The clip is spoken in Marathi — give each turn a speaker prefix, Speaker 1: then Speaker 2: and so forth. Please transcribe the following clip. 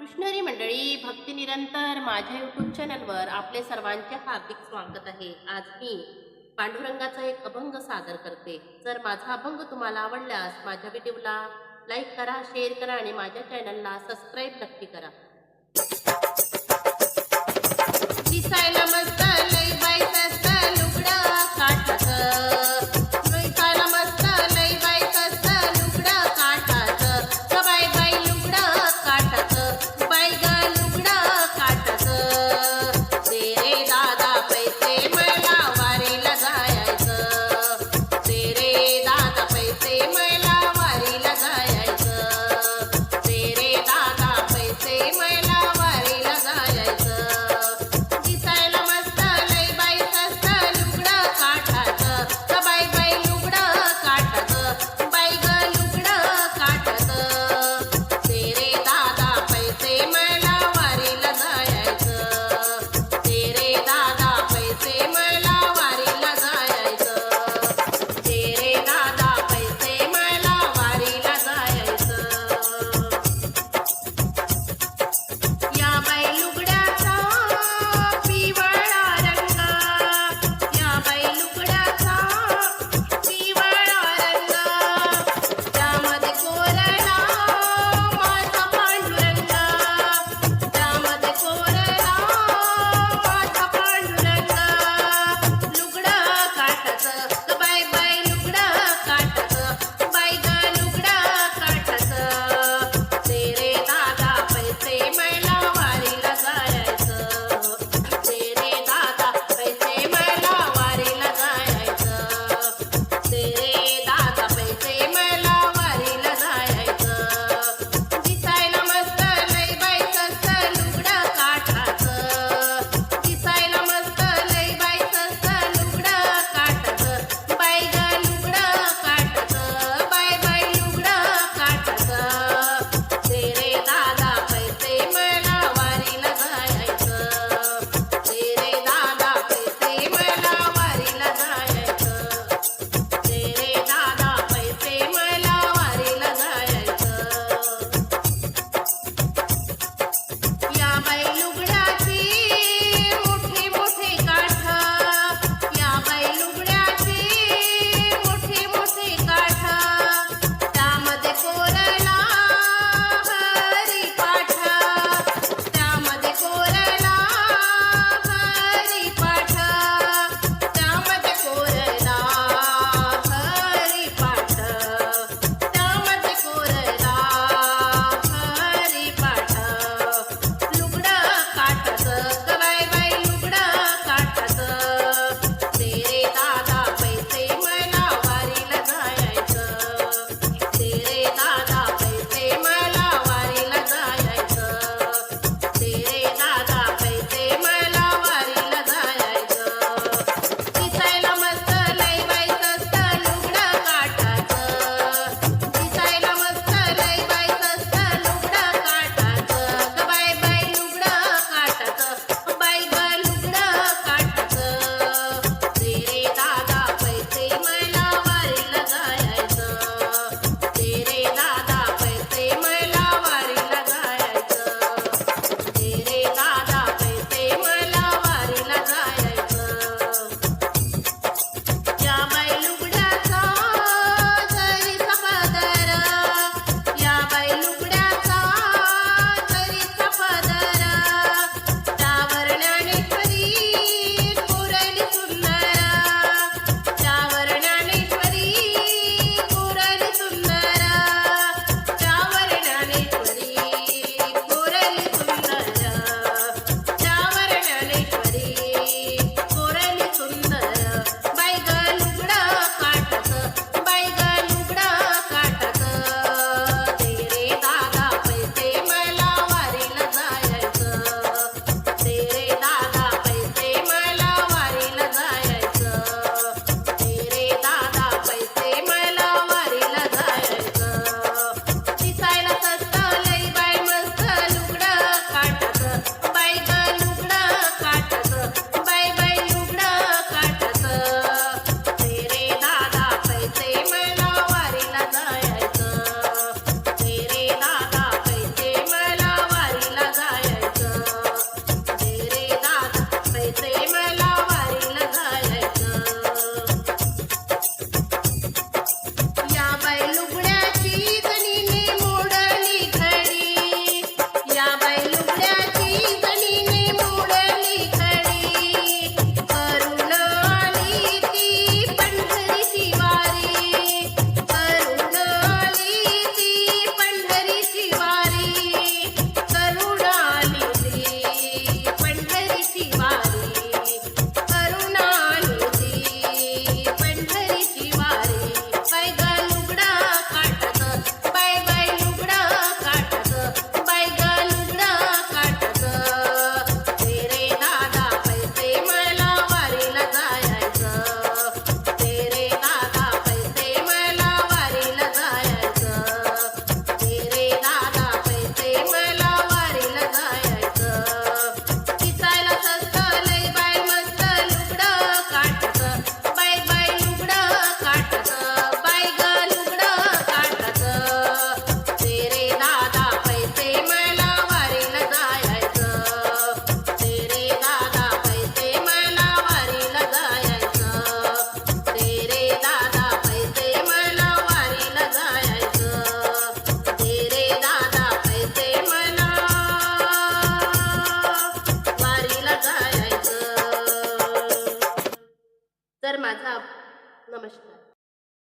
Speaker 1: कृष्णरी मंडळी भक्ती निरंतर माझ्या यूट्यूब चॅनलवर आपले सर्वांचे हार्दिक स्वागत आहे. आज मी पांडुरंगाचा एक अभंग सादर करते. जर माझा अभंग तुम्हाला आवडल्यास माझ्या व्हिडिओला लाईक करा शेअर करा आणि माझ्या चॅनलला सबस्क्राईब नक्की करा. दिसायला